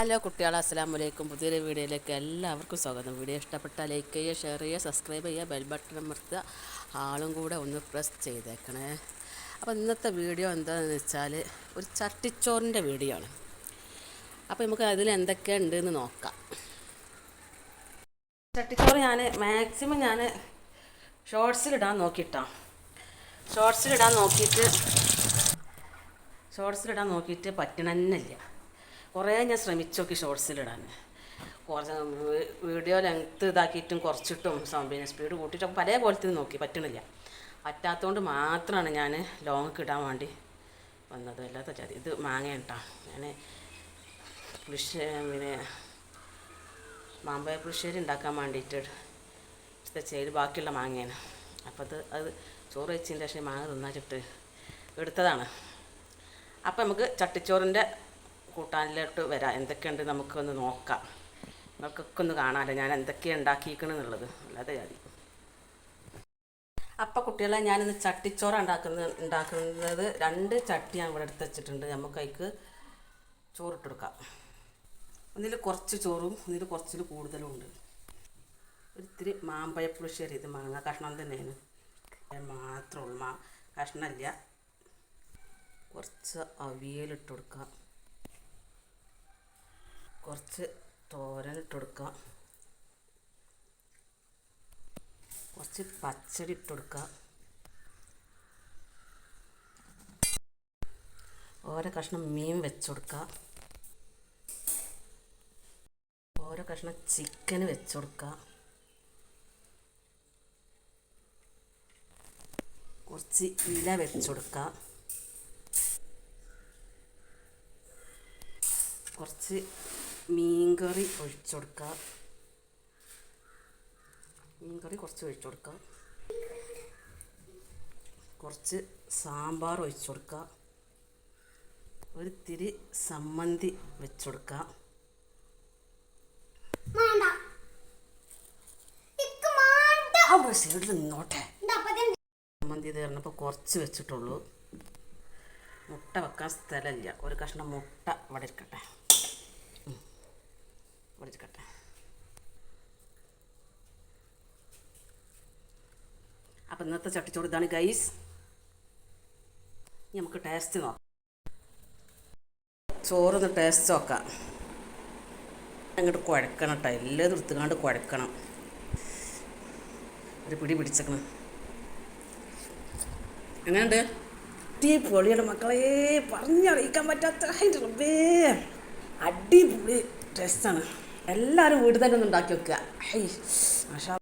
Hello കുട്ടികളെ അസ്സാം വലൈക്കും പുതിയൊരു വീഡിയോയിലേക്ക് എല്ലാവർക്കും സ്വാഗതം. വീഡിയോ ഇഷ്ടപ്പെട്ടാൽ ലൈക്ക് ചെയ്യുക ഷെയർ ചെയ്യുക സബ്സ്ക്രൈബ് ചെയ്യുക ബെൽ ബട്ടൺ അമർത്തുക. ആളും കൂടെ ഒന്ന് പ്രസ് ചെയ്തേക്കണേ. അപ്പോൾ ഇന്നത്തെ വീഡിയോ എന്താണെന്ന് വെച്ചാൽ ഒരു ചട്ടിച്ചോറിന്റെ വീഡിയോ ആണ്. അപ്പോൾ നമുക്ക് അതിൽ എന്തൊക്കെ ഉണ്ടെന്ന് നോക്കാം. ചട്ടിച്ചോറ് ഞാൻ മാക്സിമം ഞാൻ ഷോർട്സിലിടാൻ നോക്കിയിട്ടാ. ഷോർട്സിലിടാൻ നോക്കിയിട്ട് ഷോർട്സിലിടാൻ നോക്കിയിട്ട് പറ്റണമെന്നില്ല കുറേ ഞാൻ ശ്രമിച്ചു നോക്കി ഷോർട്സിലിടാൻ. കുറച്ച് വീഡിയോ ലെങ്ത്ത് ഇതാക്കിയിട്ടും കുറച്ചിട്ടും സംഭവം സ്പീഡ് കൂട്ടിയിട്ടും പല പോലത്തെ നോക്കി പറ്റണില്ല. പറ്റാത്തതുകൊണ്ട് മാത്രമാണ് ഞാൻ ലോങ്ങൊക്കെ ഇടാൻ വേണ്ടി വന്നത്. അല്ലാത്ത ചതി. ഇത് മാങ്ങ കേട്ടോ ഞാൻ പുളിശ്ശ പിന്നെ മാമ്പഴ പുളിശ്ശേരി ഉണ്ടാക്കാൻ വേണ്ടിയിട്ട് ചെയ്ത് ബാക്കിയുള്ള മാങ്ങയാണ്. അപ്പോൾ അത് അത് ചോറ് വെച്ചതിന്റെ ശേഷം മാങ്ങ തിന്നാച്ചിട്ട് എടുത്തതാണ്. അപ്പം നമുക്ക് ചട്ടിച്ചോറിന്റെ കൂട്ടാനിലോട്ട് വരാം. എന്തൊക്കെയുണ്ട് നമുക്കൊന്ന് നോക്കാം. നിങ്ങൾക്കൊക്കെ ഒന്ന് കാണാമല്ലോ ഞാൻ എന്തൊക്കെയാണ് ഉണ്ടാക്കിയിരിക്കണെന്നുള്ളത് അല്ലാതെ ജാതി അപ്പം കുട്ടികളെ ഞാനിന്ന് ചട്ടിച്ചോറ് ഉണ്ടാക്കുന്ന ഉണ്ടാക്കുന്നത്. രണ്ട് ചട്ടി ഞാൻ ഇവിടെ എടുത്ത് വെച്ചിട്ടുണ്ട്. നമുക്ക് അതിക്ക് ചോറിട്ടെടുക്കാം. ഒന്നിൽ കുറച്ച് ചോറും ഒന്നിൽ കുറച്ചിൽ കൂടുതലും ഉണ്ട്. ഒരിത്തിരി മാമ്പഴപ്പുളിശ്ശേരി ഇത് മാങ്ങ കഷ്ണം തന്നെയാണ്. മാത്രമുള്ള മാ കഷ്ണമല്ല കുറച്ച് അവിയലിട്ട് കൊടുക്കുക കുറച്ച് തോരൻ കൊടുക്കുക. കുറച്ച് പച്ചടി ഇട്ട് കൊടുക്കുക. ഓരോ കഷ്ണം മീൻ വെച്ച് കൊടുക്കുക. ഓരോ കഷ്ണം ചിക്കൻ വെച്ച് കൊടുക്കുക. കുറച്ച് ഇല വെച്ച് കൊടുക്കുക. കുറച്ച് മീൻകറി ഒഴിച്ചു കൊടുക്കുക മീൻകറി കുറച്ച് ഒഴിച്ചു കൊടുക്കുക കുറച്ച് സാമ്പാർ ഒഴിച്ചു കൊടുക്കുക ഒരു തിരി സമ്മന്തി വെച്ചു കൊടുക്കുക അവിടെ സൈഡിൽ നിന്നോട്ടെ. കുറച്ച് വെച്ചിട്ടുള്ളൂ. മുട്ട വെക്കാൻ സ്ഥലമില്ല. ഒരു കഷ്ണം മുട്ട ഇവിടെ ഇരിക്കട്ടെ. ഇവിടെ ഇരിക്കട്ടെ അപ്പം ഇന്നത്തെ ചട്ടിച്ചോറ് ഇതാണ് ഇനി നമുക്ക് ടേസ്റ്റ് നോക്കാം. ചോറൊന്ന് ടേസ്റ്റ് നോക്കാം. അങ്ങോട്ട് കുഴക്കണം കേട്ടോ എല്ലാം എടുത്തുകൊണ്ട് കുഴക്കണം. ഒരു പിടി പിടിച്ചേക്കണം. എങ്ങനെയുണ്ട്? അടിപൊളിയുടെ മക്കളെ. പറഞ്ഞറിയിക്കാൻ പറ്റാത്ത അതിന്റെ റബ്ബേ. അടിപൊളി ടേസ്റ്റാണ് എല്ലാവരും വീട് തന്നെ ഒന്ന് ഉണ്ടാക്കി വെക്കുക. മാഷാ